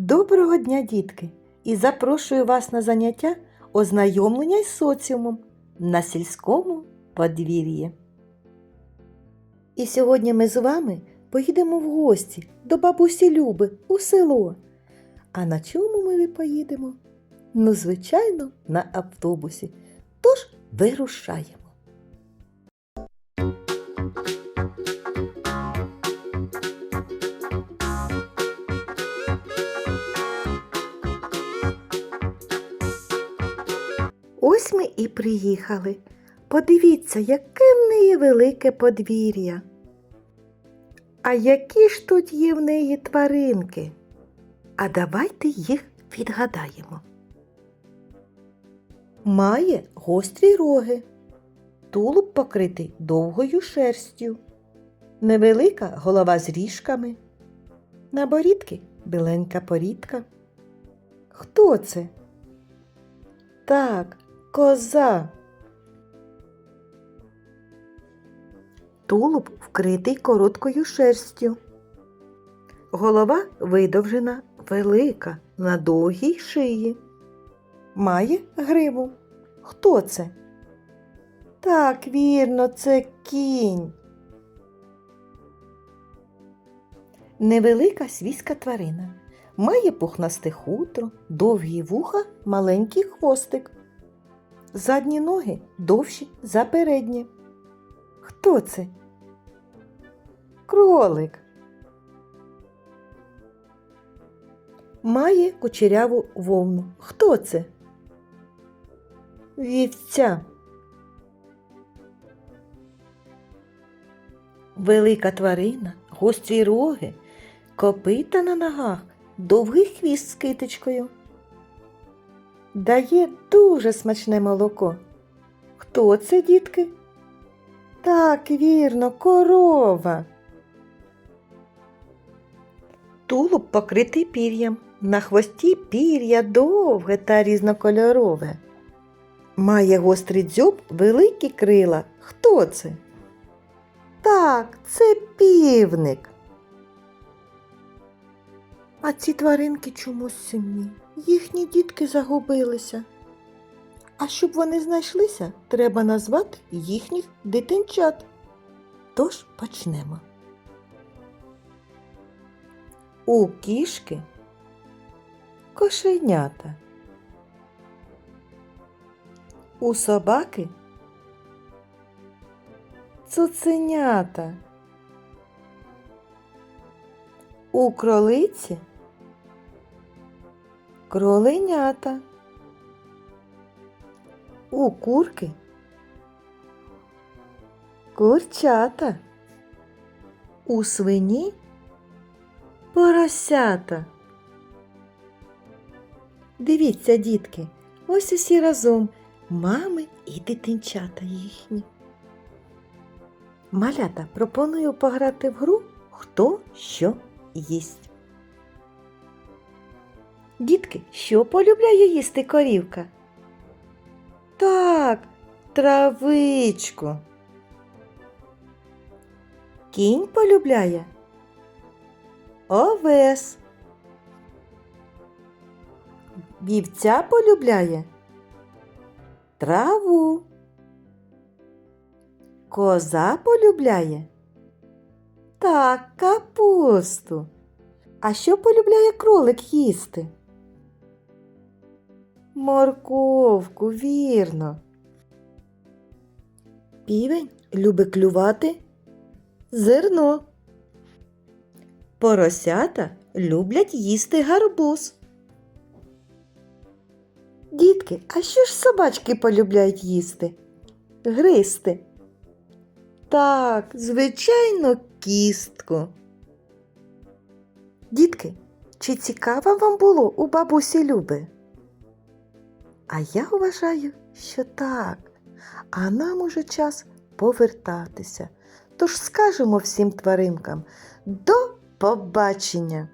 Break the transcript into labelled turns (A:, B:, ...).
A: Доброго дня, дітки! І запрошую вас на заняття ознайомлення із соціумом на сільському подвір'ї. І сьогодні ми з вами поїдемо в гості до бабусі Люби у село. А на чому ми поїдемо? Ну, звичайно, на автобусі. Тож вирушаємо. Ось ми і приїхали. Подивіться, яке в неї велике подвір'я. А які ж тут є в неї тваринки? А давайте їх відгадаємо. Має гострі роги, тулуб покритий довгою шерстю, невелика голова з ріжками, на борідки біленька порідка. Хто це? Так, коза. Тулуб вкритий короткою шерстю. Голова видовжена, велика, на довгій шиї. Має гриву. Хто це? Так, вірно, це кінь. Невелика свійська тварина. Має пухнасте хутро, довгі вуха, маленький хвостик. Задні ноги довші за передні. Хто це? Кролик. Має кучеряву вовну. Хто це? Вівця. Велика тварина, гострі роги, копита на ногах, довгий хвіст з китичкою. Дає дуже смачне молоко. Хто це, дітки? Так, вірно, корова. Тулуб покритий пір'ям. На хвості пір'я довге та різнокольорове. Має гострий дзьоб, великі крила. Хто це? Так, це півник. А ці тваринки чомусь сумні. Їхні дітки загубилися. А щоб вони знайшлися, треба назвати їхніх дитинчат. Тож почнемо. У кішки кошенята. У собаки цуценята. У кролиці кроленята. У курки курчата. У свині поросята. Дивіться, дітки, ось усі разом мами і дитинчата їхні. Малята пропоную пограти в гру Хто що їсть. Дітки, що полюбляє їсти корівка? Так, травичку. Кінь полюбляє овес. Вівця полюбляє траву. Коза полюбляє так, капусту. А що полюбляє кролик їсти? Морковку, вірно. Півень любить клювати зерно. Поросята люблять їсти гарбуз. Дітки, а що ж собачки полюбляють їсти? Гристи. Так, звичайно, кістку. Дітки, чи цікаво вам було у бабусі Люби? А я вважаю, що так. А нам уже час повертатися. Тож скажемо всім тваринкам до побачення!